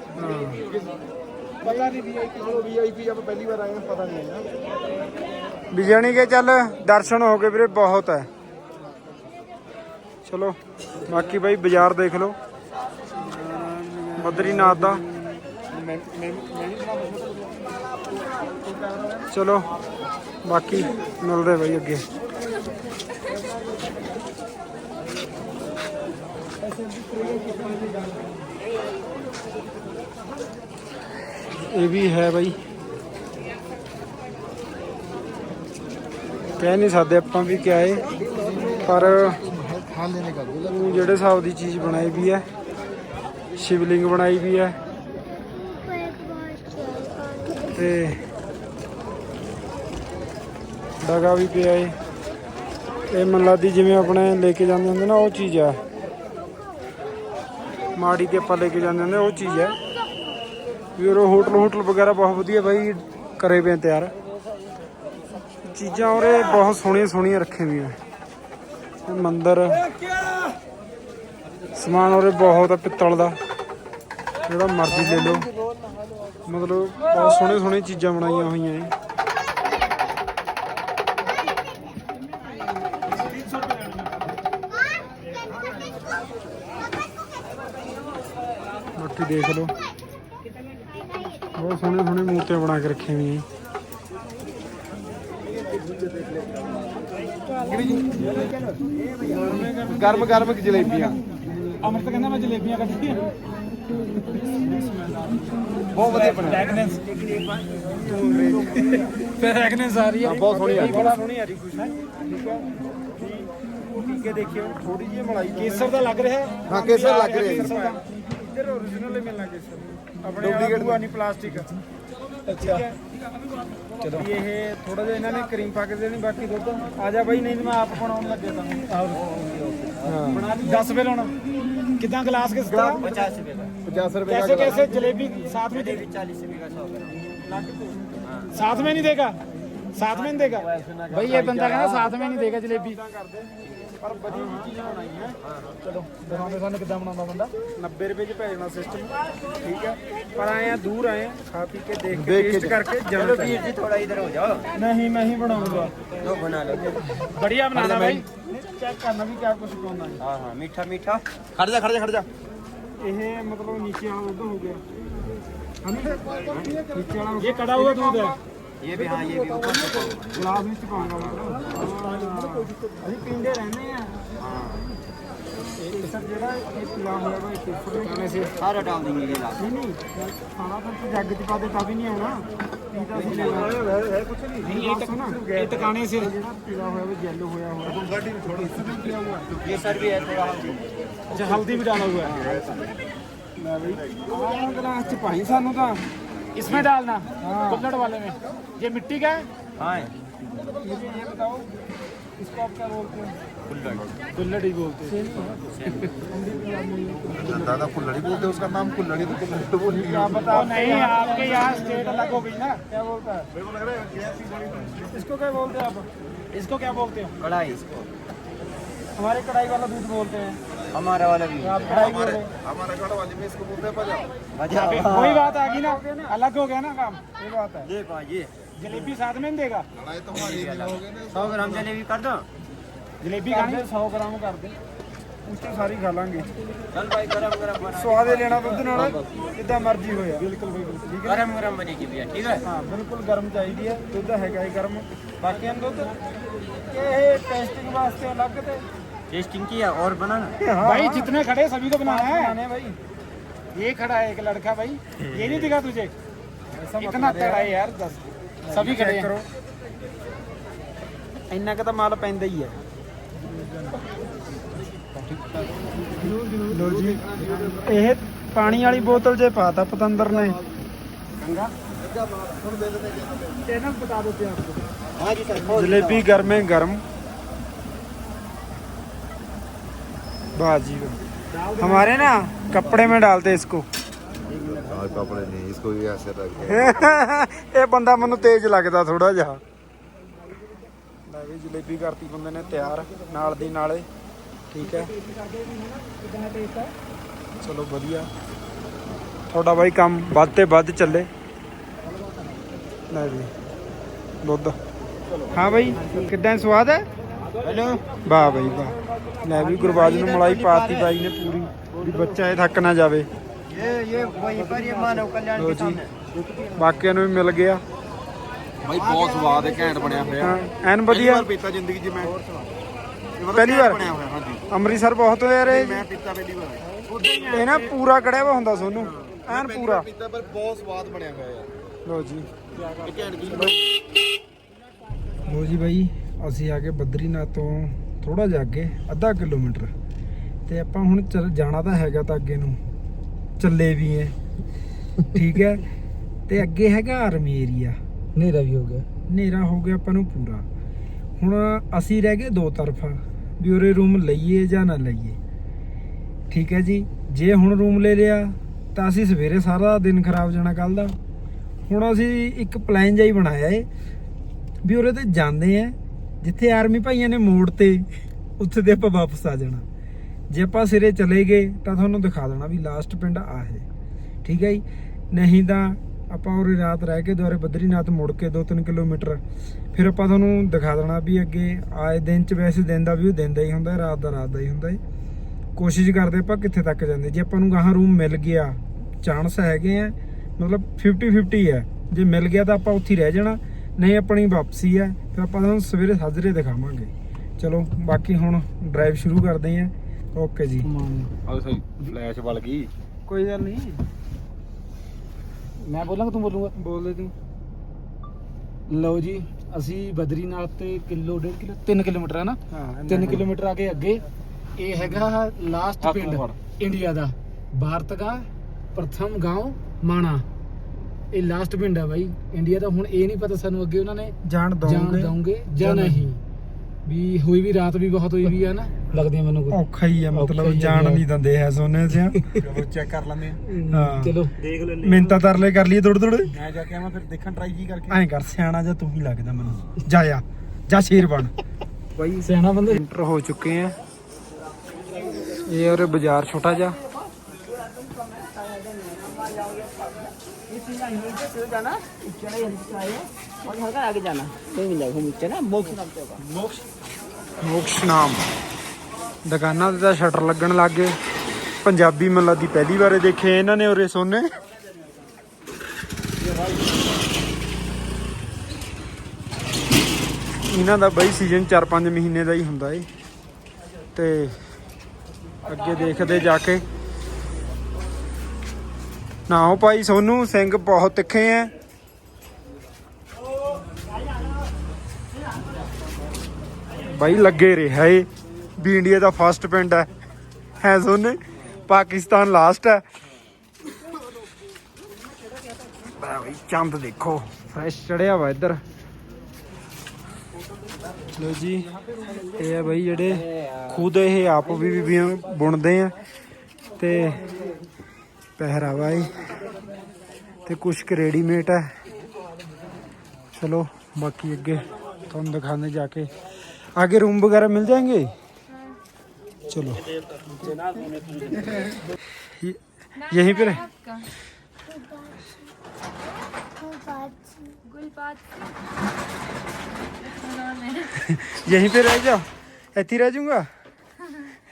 [SPEAKER 4] ਪਤਾ ਨਹੀਂ ਵੀਆਈਪੀ
[SPEAKER 2] ਚਲੋ ਵੀਆਈਪੀ ਆਪਾਂ ਪਹਿਲੀ ਵਾਰ ਆਏ ਹਾਂ ਪਤਾ ਨਹੀਂ ਹੈ
[SPEAKER 1] ਵੀ ਜਾਣੀ ਕਿ ਚੱਲ ਦਰਸ਼ਨ ਹੋ ਗਏ ਵੀਰੇ ਬਹੁਤ ਹੈ। ਚਲੋ ਬਾਕੀ ਬਾਈ ਬਾਜ਼ਾਰ ਦੇਖ ਲਓ। ਬਦਰੀਨਾਥ ਦਾ। ਚਲੋ ਬਾਕੀ ਮਿਲਦੇ ਬਾਈ ਅੱਗੇ। ਇਹ ਵੀ ਹੈ ਬਾਈ। ਕਹਿ ਨਹੀਂ ਸਕਦੇ ਆਪਾਂ ਵੀ ਕਿਆ ਏ, ਪਰ ਉਹ ਜਿਹੜੇ ਹਿਸਾਬ ਦੀ ਚੀਜ਼ ਬਣਾਈ ਵੀ ਹੈ, ਸ਼ਿਵਲਿੰਗ ਬਣਾਈ ਵੀ ਹੈ। ਤੇ ਡਗਾ ਵੀ ਪਿਆ ਏ। ਇਹ ਮਨ ਲੱਗਦੀ ਜਿਵੇਂ ਆਪਣੇ ਲੈ ਕੇ ਜਾਂਦੇ ਹੁੰਦੇ ਨਾ, ਉਹ ਚੀਜ਼ ਆ। ਮਾੜੀ ਕੇ ਆਪਾਂ ਲੈ ਕੇ ਜਾਂਦੇ ਹੁੰਦੇ ਉਹ ਚੀਜ਼ ਹੈ। ਵੀ ਉਹ ਹੋਟਲ ਹੋਟਲ ਵਗੈਰਾ ਬਹੁਤ ਵਧੀਆ ਬਾਈ, ਕਰੇ ਪਏ ਤਿਆਰ। ਚੀਜ਼ਾਂ ਉਰੇ ਬਹੁਤ ਸੋਹਣੀਆਂ ਸੋਹਣੀਆਂ ਰੱਖੀਆਂ ਹੋਈਆਂ। ਇਹ ਮੰਦਿਰ। ਸਮਾਨ ਉਰੇ ਬਹੁਤ ਆ ਪਿੱਤਲ ਦਾ। ਜਿਹੜਾ ਮਰਜ਼ੀ ਲੈ ਲਓ। ਮਤਲਬ ਬਹੁਤ ਸੋਹਣੇ ਸੋਹਣੇ ਚੀਜ਼ਾਂ ਬਣਾਈਆਂ ਹੋਈਆਂ ਨੇ। ਬਾਕੀ ਦੇਖ ਲਓ। ਬਹੁਤ ਸੋਹਣੇ ਸੋਹਣੇ ਮੂਰਤੀਆਂ ਬਣਾ ਕੇ ਰੱਖੀਆਂ ਹੋਈਆਂ।
[SPEAKER 2] ਗਰਮ ਗਰਮ ਜਲੇਬੀਆਂ।
[SPEAKER 4] ਅਮਰਤ ਕਹਿੰਦਾ ਮੈਂ ਜਲੇਬੀਆਂ ਕੱਢੀਆਂ
[SPEAKER 2] ਬਹੁਤ ਵਧੀਆ ਬਣਿਆ।
[SPEAKER 4] ਰੈਗਨੈਂਸ ਫਿਰ ਰੈਗਨੈਂਸ ਆ ਰਹੀ ਹੈ।
[SPEAKER 2] ਬਹੁਤ ਸੋਹਣੀ ਆ
[SPEAKER 1] ਬੜਾ ਸੋਹਣੀ ਆ ਰਹੀ ਹੈ। ਠੀਕ ਹੈ। ਉਹ ਟੀਕੇ ਦੇਖਿਓ। ਥੋੜੀ ਜਿਹੀ ਮਲਾਈ।
[SPEAKER 4] ਕੇਸਰ ਦਾ ਲੱਗ ਰਿਹਾ ਹੈ।
[SPEAKER 2] ਹਾਂ ਕੇਸਰ ਲੱਗ ਰਿਹਾ
[SPEAKER 4] ਕੇਸਰ ਦਾ
[SPEAKER 1] ਇੱਧਰ ਓਰੀਜਨਲ ਹੀ ਮਿਲਣਾ ਕੇਸਰ ਆਪਣੇ
[SPEAKER 2] Duplicate
[SPEAKER 1] ਦੂਆ ਨਹੀਂ ਪਲਾਸਟਿਕ
[SPEAKER 4] ਅੱਛਾ
[SPEAKER 1] ਚਲੋ ਇਹ ਥੋੜਾ ਜਿਹਾ ਇਹਨਾਂ ਨੇ ਕਰੀਮ ਪਾ ਕੇ ਦੇਣੀ ਬਾਕੀ ਦੁੱਧ ਆ ਜਾ ਬਾਈ ਨਹੀਂ ਤਾਂ ਮੈਂ ਆਪ ਬਣਾਉਣ ਲੱਗੇ ਤਾਂ
[SPEAKER 4] ਹਾਂ ਬਣਾ ਦੀ 10 ਰੁਪਏ ਲਾਉਣਾ ਕਿਦਾਂ ਗਲਾਸ ਕਿਸ ਤਰ੍ਹਾਂ 50 ਰੁਪਏ
[SPEAKER 2] 50 रुपए
[SPEAKER 4] कैसे
[SPEAKER 2] का
[SPEAKER 4] कैसे जलेबी साथ में देगी चालीस रुपए का सौ साथ में नहीं देगा साथ में नहीं देगा भाई ये बंदा कहना साथ में नहीं देगा जलेबी
[SPEAKER 1] ਪਰ ਵਧੀਆ ਜੀ ਚੀਜ਼ ਬਣਾਈ
[SPEAKER 4] ਹੈ। ਚਲੋ ਦਿਖਾਉਂਦੇ ਸਾਨੂੰ ਕਿੱਦਾਂ ਬਣਾਉਂਦਾ ਬੰਦਾ।
[SPEAKER 1] 90 ਰੁਪਏ ਚ ਪੈ ਜਾਣਾ ਸਿਸਟਮ ਠੀਕ ਆ? ਪਰ ਆਏ ਆ ਦੂਰ ਆਏ ਆ ਖਾ ਪੀ ਕੇ ਦੇਖ ਕੇ
[SPEAKER 2] ਦੇਖ ਕੇ
[SPEAKER 1] ਟੇਸਟ ਕਰਕੇ ਚलो ਜਾਣ ਵੀर जी थोड़ा इधर हो जाओ ਨਹੀਂ ਮੈਂ ਹੀ ਬਣਾਉਂਗਾ।
[SPEAKER 2] लोग बना लो
[SPEAKER 4] बढ़िया बनाना भाई
[SPEAKER 1] ਚੈੱਕ ਕਰਨਾ ਵੀ ਕਿਆ ਕੁਝ ਪਾਉਂਦਾ है।
[SPEAKER 2] हाँ हाँ मीठा मीठा ਖੜ ਜਾ ਖੜ ਜਾ ਖੜ ਜਾ।
[SPEAKER 1] ਇਹ ਮਤਲਬ ਨੀਚੇ ਵਾਲਾ ਦੁੱਧ ਹੋ ਗਿਆ। ਹਨਾ? ਨੀਚੇ ਵਾਲਾ
[SPEAKER 4] ਇਹ ਕੜਾ ਹੋਇਆ ਦੁੱਧ? ਹੈ
[SPEAKER 5] ये भी हाँ ये भी ऊपर से पाओ।
[SPEAKER 1] ਗਲਾਸ ਵਿੱਚ ਪਾਉਂਗਾ ਮਤਲਬ ਅਸੀਂ ਪੀਂਦੇ ਰਹਿੰਦੇ ਆ ਇਹ ਕੇਸਰ ਜਿਹੜਾ ਇਹ ਪੀਲਾ ਹੋਇਆ ਵਾ ਇਹ ਕੇਸਰ ਦੇ ਖਾਣੇ ਸੇ
[SPEAKER 5] सारा डाल देंगे ये लास्ट
[SPEAKER 1] ਨਹੀਂ ਨਹੀਂ ਖਾਣਾ ਤਾਂ ਤੁਸੀਂ ਜੱਗ ਚ ਪਾ ਦੇ ਤਾਂ ਵੀ ਨਹੀਂ ਆਉਣਾ ਪੀਤਾ ਸੀ ਲੈਣਾ ਹੈ ਕੁਛ ਨਹੀਂ
[SPEAKER 4] ਨਹੀਂ ਇਹ ਟਕ- ਇਹ ਟਿਕਾਣੇ ਸੇ
[SPEAKER 1] ਜਿਹੜਾ ਪੀਲਾ ਹੋਇਆ ਵਾ ਜੈਲੋ ਹੋਇਆ ਹੋਇਆ ਗਾਡੀ ਨੂੰ ਥੋੜੀ ਇਸ ਪਿਆ ਹੋਇਆ
[SPEAKER 5] ये सर भी है थोड़ा हल्दी
[SPEAKER 4] अच्छा हल्दी भी डाला हुआ है
[SPEAKER 1] ਲੈ ਬਈ ਆਹ ਗਲਾਸ ਚ ਪਾਈ ਸਾਨੂੰ ਤਾਂ
[SPEAKER 4] इसमें डालना कुल्हड़ वाले में। ये मिट्टी का है?
[SPEAKER 5] हाँ।
[SPEAKER 1] ये ये बताओ इसको आप क्या बोलते हैं
[SPEAKER 4] कुल्हड़ ही बोलते हैं।
[SPEAKER 2] दादा कुल्लड़ी बोलते उसका नाम कुल्लड़ी तो कुल्लड़ी बोल
[SPEAKER 1] क्या बता
[SPEAKER 4] ओ नहीं आपके यहाँ स्टेट अलग हो गई ना?
[SPEAKER 1] क्या बोलता है? इसको क्या बोलते हैं आप?
[SPEAKER 4] इसको क्या बोलते हो?
[SPEAKER 5] कढ़ाई इसको।
[SPEAKER 1] हमारे कढ़ाई वाला दूध बोलते हैं
[SPEAKER 5] हमारा वाला भी
[SPEAKER 1] आप कढ़ाई बोल रहे हैं
[SPEAKER 2] हमारा गढ़ वाले में इसको बोलते हैं बजा
[SPEAKER 5] मजा
[SPEAKER 4] अभी वही बात आ गई ना अलग हो गया ना काम
[SPEAKER 1] ये बात है
[SPEAKER 5] ये पा ये
[SPEAKER 4] जलेबी साथ में नहीं देगा
[SPEAKER 2] लड़ाई तो हमारी ही हो गई ना
[SPEAKER 5] सौ ग्राम जलेबी कर दो
[SPEAKER 4] जलेबी
[SPEAKER 1] कर
[SPEAKER 4] खानी
[SPEAKER 1] दे 100 ग्राम कर दे उसकी सारी खा ਲਾਂਗੇ
[SPEAKER 5] चल भाई गरम गरम बना
[SPEAKER 1] ਸਵਾਦ ਹੀ ਲੈਣਾ ਦੁੱਧ ਨਾਲ ਜਿੱਦਾਂ ਮਰਜ਼ੀ ਹੋਇਆ ਬਿਲਕੁਲ ਬਿਲਕੁਲ ਠੀਕ ਹੈ
[SPEAKER 5] गरम गरम बनेगी भैया ठीक है
[SPEAKER 1] ਹਾਂ ਬਿਲਕੁਲ ਗਰਮ ਚਾਹੀਦੀ ਹੈ ਦੁੱਧ ਹੈਗਾ ਹੀ ਗਰਮ ਬਾਕੀਆਂ ਨੂੰ ਦੁੱਧ ਇਹ ਟੈਸਟਿੰਗ ਵਾਸਤੇ ਅਲੱਗ ਤੇ
[SPEAKER 5] टेस्टिंग किया और बनाना
[SPEAKER 4] भाई जितने खड़े सभी को बनाना है
[SPEAKER 1] ਖਾਣੇ ਭਾਈ
[SPEAKER 4] ये खड़ा है एक लड़का भाई ये नहीं दिखा तुझे
[SPEAKER 1] ऐसा मत
[SPEAKER 4] इतना
[SPEAKER 1] कर
[SPEAKER 4] तगड़ा है यार दस सभी खड़े
[SPEAKER 1] ਚੈੱਕ
[SPEAKER 4] हैं
[SPEAKER 1] ਕਰੋ ਇੰਨਾ ਕੁ ਤਾਂ ਮਾਲ ਪੈਂਦਾ ਹੀ ਹੈ ਲੋ ਜੀ ਇਹ ਪਾਣੀ ਵਾਲੀ ਬੋਤਲ 'ਚ ਪਾਤਾ ਪਤੰਦਰ ਨੇ
[SPEAKER 5] हाँ जी सर
[SPEAKER 1] वाह जी वाह हमारे ना कपड़े में डालते इसको
[SPEAKER 2] हाँ कपड़े नहीं इसको भी ऐसे रख
[SPEAKER 1] ਇਹ ਬੰਦਾ ਮੈਨੂੰ ਤੇਜ਼ ਲੱਗਦਾ ਥੋੜਾ ਜਿਹਾ ਲੈ ਵੀ ਜਲੇਬੀ ਕਰਤੀ ਬੰਦੇ ਨੇ ਤਿਆਰ ਨਾਲ ਦੀ ਨਾਲੇ ਠੀਕ ਹੈ ਚਲੋ ਵਧੀਆ ਤੁਹਾਡਾ ਬਾਈ ਕੰਮ ਵੱਧ ਤੇ ਵੱਧ ਚੱਲੇ ਲੈ ਵੀ ਦੁੱਧ ਹਾਂ ਬਾਈ ਕਿੱਦਾਂ ਸਵਾਦ ਹੈ
[SPEAKER 5] हेलो
[SPEAKER 1] ਵਾਹ ਬਾਈ ਵਾਹ ਲੈ ਵੀ ਗੁਰਬਾਜ ਨੂੰ ਮਲਾਈ ਪਾਤੀ ਬਾਈ ਨੇ ਪੂਰੀ ਵੀ ਬੱਚਾ ਇਹ ਥੱਕ ਨਾ ਜਾਵੇ। ਇਹ ਨੂੰ ਵੀ ਮਿਲ ਗਿਆ।
[SPEAKER 2] ਭਾਈ ਬਹੁਤ ਸਵਾਦ ਹੈ ਘੈਂਟ ਬਣਿਆ
[SPEAKER 1] ਹੋਇਆ। ਐਨ ਵਧੀਆ।
[SPEAKER 2] ਪੀਤਾ
[SPEAKER 1] ਜ਼ਿੰਦਗੀ
[SPEAKER 2] 'ਚ ਮੈਂ। ਪਹਿਲੀ ਵਾਰ?
[SPEAKER 1] ਅੰਮ੍ਰਿਤਸਰ ਬਹੁਤ ਯਾਰ ਇਹ
[SPEAKER 2] ਮੈਂ ਪੀਤਾ ਪਹਿਲੀ ਵਾਰ।
[SPEAKER 1] ਇਹ ਨਾ ਪੂਰਾ ਕੜਿਆ ਵਾ ਹੁੰਦਾ ਸੋਨੂੰ। ਐਨ ਪੂਰਾ।
[SPEAKER 2] ਪੀਤਾ ਪਰ ਬਹੁਤ ਸਵਾਦ ਬਣਿਆ ਹੋਇਆ
[SPEAKER 1] ਲੋ ਜੀ। ਲੋ ਜੀ ਬਾਈ ਅਸੀਂ ਆ ਕੇ ਬਦਰੀਨਾਥ ਤੋਂ ਥੋੜਾ ਜਿਹਾ ਅੱਗੇ ਅੱਧਾ ਕਿਲੋਮੀਟਰ। ਤੇ ਆਪਾਂ ਹੁਣ ਜਾਣਾ ਤਾਂ ਹੈਗਾ ਤਾਂ ਅੱਗੇ ਨੂੰ। ਚੱਲੇ ਵੀ ਐ। ਠੀਕ ਹੈ ਤੇ ਅੱਗੇ ਹੈਗਾ ਆਰਮੀ ਏਰੀਆ।
[SPEAKER 4] ਹਨੇਰਾ ਵੀ ਹੋ ਗਿਆ।
[SPEAKER 1] ਹਨੇਰਾ ਹੋ ਗਿਆ ਆਪਾਂ ਨੂੰ ਪੂਰਾ। ਹੁਣ ਅਸੀਂ ਰਹਿ ਗਏ ਦੋ ਤਰਫਾ। ਵੀ ਉਰੇ ਰੂਮ ਲਈਏ ਜਾਂ ਨਾ ਲਈਏ। ਠੀਕ ਹੈ ਜੀ। ਜੇ ਹੁਣ ਰੂਮ ਲੈ ਲਿਆ ਤਾਂ ਅਸੀਂ ਸਵੇਰੇ ਸਾਰਾ ਦਿਨ ਖਰਾਬ ਜਾਣਾ ਕੱਲ ਦਾ। ਹੁਣ ਅਸੀਂ ਇੱਕ ਪਲਾਨ ਜਾਈ ਬਣਾਇਆ ਏ। ਵੀ ਉਰੇ ਤੇ ਜਾਂਦੇ ਆ ਜਿੱਥੇ ਆਰਮੀ ਭਾਈਆਂ ਨੇ ਮੋੜ ਤੇ, ਉੱਥੇ ਦੇ ਆਪਾਂ ਵਾਪਸ ਆ ਜਾਣਾ। ਜੇ ਆਪਾਂ ਸਿਰੇ ਚਲੇ ਗਏ, ਤਾਂ ਤੁਹਾਨੂੰ ਦਿਖਾ ਦੇਣਾ ਵੀ ਲਾਸਟ ਪਿੰਡ ਆ ਹੈ ਠੀਕ ਹੈ ਜੀ? ਨਹੀਂ ਤਾਂ ਆਪਾਂ ਉਰੇ ਰਾਤ ਰਹਿ ਕੇ ਦੁਆਰੇ ਬਦਰੀਨਾਥ ਮੁੜ ਕੇ 2-3 ਕਿਲੋਮੀਟਰ, ਫਿਰ ਆਪਾਂ ਤੁਹਾਨੂੰ ਦਿਖਾ ਦੇਣਾ ਵੀ ਅੱਗੇ ਆਏ ਦਿਨ ਚ ਵੈਸੇ ਦਿਨ ਦਾ ਵੀ ਦਿਨ ਦਾ ਹੀ ਹੁੰਦਾ, ਰਾਤ ਦਾ ਰਾਤ ਦਾ ਹੀ ਹੁੰਦਾ ਜੀ। ਕੋਸ਼ਿਸ਼ ਕਰਦੇ ਆਪਾਂ ਕਿੱਥੇ ਤੱਕ ਜਾਂਦੇ। ਜੇ ਆਪਾਂ ਨੂੰ ਗਾਹਾਂ ਰੂਮ ਮਿਲ ਗਿਆ ਚਾਂਸ ਹੈਗੇ ਆ, ਮਤਲਬ 50 50 ਹੈ ਜੇ ਮਿਲ ਗਿਆ ਤਾਂ ਆਪਾਂ ਉੱਥੇ ਹੀ ਰਹਿ ਜਾਣਾ। ਨਹੀਂ ਆਪਣੀ ਵਾਪਸੀ ਹੈ ਫਿਰ ਆਪਾਂ ਤੁਹਾਨੂੰ ਸਵੇਰੇ ਸਾਜਰੇ ਦਿਖਾਵਾਂਗੇ। ਚਲੋ ਬਾਕੀ ਹੁਣ ਡਰਾਈਵ ਸ਼ੁਰੂ ਕਰਦੇ ਆਂ ਓਕੇ ਜੀ।
[SPEAKER 2] ਆਹ ਸਹੀ ਫਲੈਸ਼ ਵੱਲ ਗਈ।
[SPEAKER 1] ਕੋਈ ਗੱਲ ਨਹੀਂ।
[SPEAKER 4] ਮੈਂ ਬੋਲਾਂਗਾ ਤੂੰ ਬੋਲੂਗਾ?
[SPEAKER 1] ਬੋਲ ਦੇ ਤੂੰ।
[SPEAKER 4] ਲਓ ਜੀ ਅਸੀਂ ਬਦਰੀਨਾਥ ਤੇ ਕਿਲੋ 1.5 ਕਿਲੋ 3 ਕਿਲੋਮੀਟਰ ਹੈ ਨਾ?
[SPEAKER 1] ਹਾਂ
[SPEAKER 4] 3 ਕਿਲੋਮੀਟਰ ਆ ਕੇ ਅੱਗੇ। ਇਹ ਹੈਗਾ ਲਾਸਟ ਪਿੰਡ ਇੰਡੀਆ ਦਾ। ਭਾਰਤ ਦਾ ਪ੍ਰਥਮ گاؤں ਮਾਣਾ। ਇਹ ਲਾਸਟ ਪਿੰਡ ਆ ਬਾਈ। ਇੰਡੀਆ ਦਾ ਹੁਣ ਇਹ ਨਹੀਂ ਪਤਾ ਸਾਨੂੰ ਅੱਗੇ ਉਹਨਾਂ ਨੇ
[SPEAKER 1] ਜਾਣ ਦਊਂਗੇ।
[SPEAKER 4] ਜਾਂ ਨਹੀਂ। ਵੀ ਹੋਈ ਵੀ ਰਾਤ ਵੀ ਬਹੁਤ ਹੋਈ ਵੀ ਆ ਨਾ ਲੱਗਦੀ ਮੈਨੂੰ ਕੋਈ।
[SPEAKER 1] ਔਖਾ ਹੀ
[SPEAKER 4] ਆ
[SPEAKER 1] ਮਤਲਬ ਜਾਣ ਨਹੀਂ ਦਿੰਦੇ ਐ ਸੋਨੇ ਸਿਆ
[SPEAKER 2] ਚੈੱਕ ਕਰ ਲੈਂਦੇ ਆ।
[SPEAKER 1] ਹਾਂ।
[SPEAKER 4] ਚਲੋ।
[SPEAKER 5] ਦੇਖ ਲੈਣੇ
[SPEAKER 1] ਮਿੰਤਾ ਤਰਲੇ ਕਰ ਲਈਏ ਥੋੜੇ ਥੋੜੇ
[SPEAKER 2] ਮੈਂ ਜਾ ਕੇ ਆਵਾਂ ਫਿਰ ਦੇਖਣ ਟਰਾਈ ਕੀ ਕਰਕੇ।
[SPEAKER 1] ਐਂ ਕਰ ਸਿਆਣਾ ਜਾਂ ਤੂੰ ਹੀ ਲੱਗਦਾ ਮੈਨੂੰ। ਜਾ ਜਾ ਜਾ ਸ਼ੇਰ ਬਣ ਬਾਈ
[SPEAKER 4] ਸਿਆਣਾ ਬੰਦੇ।
[SPEAKER 1] ਇੰਟਰ ਹੋ ਚੁੱਕੇ ਆ। ਇਹ ਔਰ ਬਾਜ਼ਾਰ ਛੋਟਾ ਜਿਹਾ। 이제 ਨਾਮ ਦੁਕਾਨਾਂ ਦੇ ਤਾਂ ਸ਼ਟਰ ਲੱਗਣ ਲੱਗ ਗਏ ਪੰਜਾਬੀ ਮੱਲਾ ਦੀ ਪਹਿਲੀ ਵਾਰੇ ਦੇਖੇ ਇਹਨਾਂ ਨੇ ਉਰੇ ਸੋਨੇ ਇਹਨਾਂ ਦਾ ਬਈ ਸੀਜ਼ਨ 4-5 ਮਹੀਨੇ ਦਾ ਹੀ ਹੁੰਦਾ ਏ ਤੇ ਅੱਗੇ ਦੇਖਦੇ ਜਾ ਕੇ ਨਾ ਉਹ ਭਾਈ ਸੋਨੂੰ, ਸਿੰਘ ਬਹੁਤ ਤਿੱਖੇ ਐ। ਬਾਈ ਲੱਗੇ ਰਿਹਾ ਏ। ਵੀ ਇੰਡੀਆ ਦਾ ਫਸਟ ਪਿੰਡ ਹੈ ਹੈ ਸੋਨੇ, ਪਾਕਿਸਤਾਨ ਲਾਸਟ ਹੈ ਬਾਈ ਚੰਦ ਦੇਖੋ। ਫਰੈਸ਼ ਚੜਿਆ ਵਾ ਇੱਧਰ। ਲੋ ਜੀ, ਇਹ ਹੈ ਬਈ ਜਿਹੜੇ ਖੁਦ ਇਹ ਆਪ ਵੀ ਬੀਬੀਆਂ ਬੁਣਦੇ ਆ। ਤੇ ਪਹਿਰਾਵਾ ਹੈ ਤੇ ਕੁਛ ਕੁ ਰੈਡੀਮੇਡ ਹੈ ਚਲੋ ਬਾਕੀ ਅੱਗੇ ਤੁਹਾਨੂੰ ਦਿਖਾਣੇ ਜਾ ਕੇ आगे रूम वगैरह मिल जाएंगे चलो ये- यहीं पे रह- यहीं पे रह जाओ ऐती रह जाऊंगा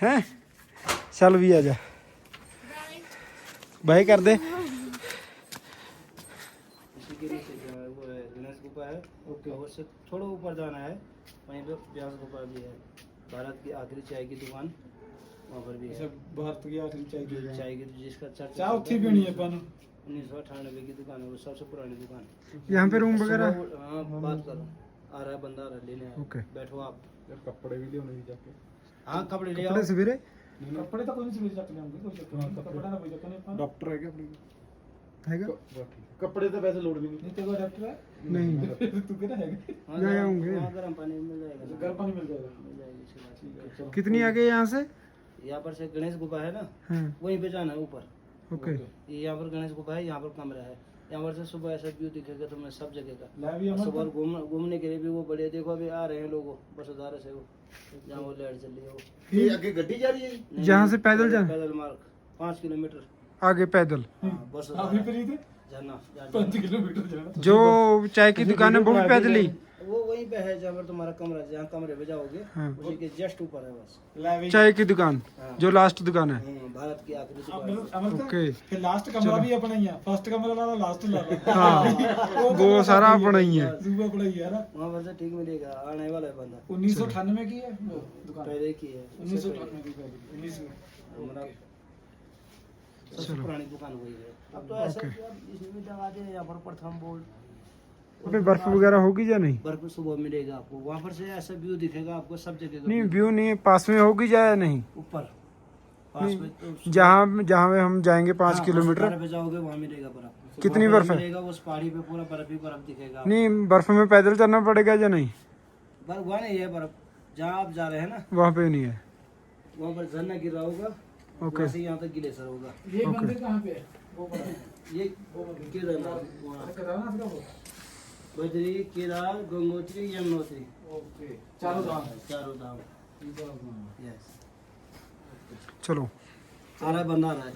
[SPEAKER 1] हैं चल भी आ जा भाई कर दे।
[SPEAKER 5] थोड़ा ऊपर जाना है वहीं पे ब्यास भी है भारत की आखिरी चाय की दुकान। वहाँ पर भी है
[SPEAKER 4] भारत की आखिरी चाय की
[SPEAKER 5] चाय की जिसका चर्चा
[SPEAKER 4] भी नहीं है।
[SPEAKER 5] उन्नीस सौ अठानबे की दुकान है वो सबसे पुरानी दुकान।
[SPEAKER 1] यहाँ पे रूम वगैरह?
[SPEAKER 5] हाँ बात करो। आ रहा है बंदा आ रहा है लेने बैठो आप।
[SPEAKER 4] कपड़े भी ले जाके।
[SPEAKER 5] हाँ कपड़े ले आओ।
[SPEAKER 1] सवेरे?
[SPEAKER 4] कपड़े तो
[SPEAKER 2] हाँ, कपडे। ना
[SPEAKER 1] डॉक्टर
[SPEAKER 2] है का कपड़े तो वैसे लोड
[SPEAKER 4] भी नहीं। को डॉक्टर है?
[SPEAKER 1] नहीं।
[SPEAKER 4] तू
[SPEAKER 5] है
[SPEAKER 1] होंगे।
[SPEAKER 5] हाँ, गर्म पानी मिल जाएगा।
[SPEAKER 4] गर्म पानी
[SPEAKER 5] मिल जाएगा।
[SPEAKER 1] कितनी आगे यहाँ से?
[SPEAKER 5] यहाँ पर से गणेश गुफा है ना?
[SPEAKER 1] हाँ।
[SPEAKER 5] वहीं पे जाना है ऊपर।
[SPEAKER 1] ओके।
[SPEAKER 5] ये यहाँ पर गणेश गुफा है यहाँ पर कमरा है। यहाँ पर से सुबह ऐसा व्यू दिखेगा तो तुम्हें सब जगह का। सुबह घूमने के लिए भी वो बढ़िया देखो अभी आ रहे हैं लोग बस उधार से वो।
[SPEAKER 1] यहाँ से पैदल जाना
[SPEAKER 5] पैदल मार्ग पाँच किलोमीटर
[SPEAKER 1] आगे पैदल
[SPEAKER 5] बस
[SPEAKER 4] जाना किलोमीटर
[SPEAKER 1] जो चाय की दुकान है वो भी पैदल ही
[SPEAKER 5] वो वहीं पे है जहाँ पर तुम्हारा कमरा जहाँ कमरे पे जाओगे
[SPEAKER 1] हाँ।
[SPEAKER 5] उसी के जस्ट ऊपर है बस।
[SPEAKER 1] चाय की दुकान
[SPEAKER 5] हाँ।
[SPEAKER 1] जो लास्ट दुकान है।
[SPEAKER 5] हम्म, भारत की आखिरी
[SPEAKER 1] ओके
[SPEAKER 4] फिर लास्ट कमरा भी अपना ही है। फ़र्स्ट कमरा ला लास्ट ला
[SPEAKER 1] हाँ वो सारा अपना ही है।
[SPEAKER 5] वहाँ पर ठीक मिलेगा। आने वाला है बंदा।
[SPEAKER 4] उन्नीस सौ अठानवे की है दुकान?
[SPEAKER 5] पहले की है। उन्नीस सौ
[SPEAKER 4] अठानवे की
[SPEAKER 5] उन्नीस सौ। पुरानी दुकान हुई है। अब तो ऐसा है कि अब इसमें दवा दे या पर प्रथम बोर्ड
[SPEAKER 1] अबे बर्फ़ वगैरह होगी या नहीं?
[SPEAKER 5] बर्फ़ सुबह मिलेगा आपको। वहाँ पर से ऐसा व्यू दिखेगा आपको सब जगह का
[SPEAKER 1] नहीं व्यू। नहीं है। पास में होगी या नहीं?
[SPEAKER 5] ऊपर। पास में तो
[SPEAKER 1] जहाँ जहाँ में हम जाएँगे पाँच
[SPEAKER 5] हाँ,
[SPEAKER 1] किलोमीटर।
[SPEAKER 5] पे जाओगे वहाँ मिलेगा बर्फ़।
[SPEAKER 1] कितनी बर्फ़ है?
[SPEAKER 5] उस पहाड़ी पे पूरा बर्फ़ ही बर्फ़ दिखेगा
[SPEAKER 1] नहीं बर्फ़ में पैदल चलना पड़ेगा या नहीं?
[SPEAKER 5] बर्फ़ वहाँ नहीं है बर्फ़। जहाँ आप जा रहे हैं ना
[SPEAKER 1] वहाँ पे नहीं है।
[SPEAKER 5] वहाँ पर झरना गिर रहा होगा।
[SPEAKER 1] ओके।
[SPEAKER 5] से यहाँ तक ग्लेशियर होगा।
[SPEAKER 4] ये बंदे कहाँ पे है? है।
[SPEAKER 5] ये केदारनाथ बद्री केदार गंगोत्री यमुनोत्री
[SPEAKER 4] ओके चारों धाम
[SPEAKER 5] चारों धाम यस
[SPEAKER 1] चलो
[SPEAKER 5] सारा बंदा रहा है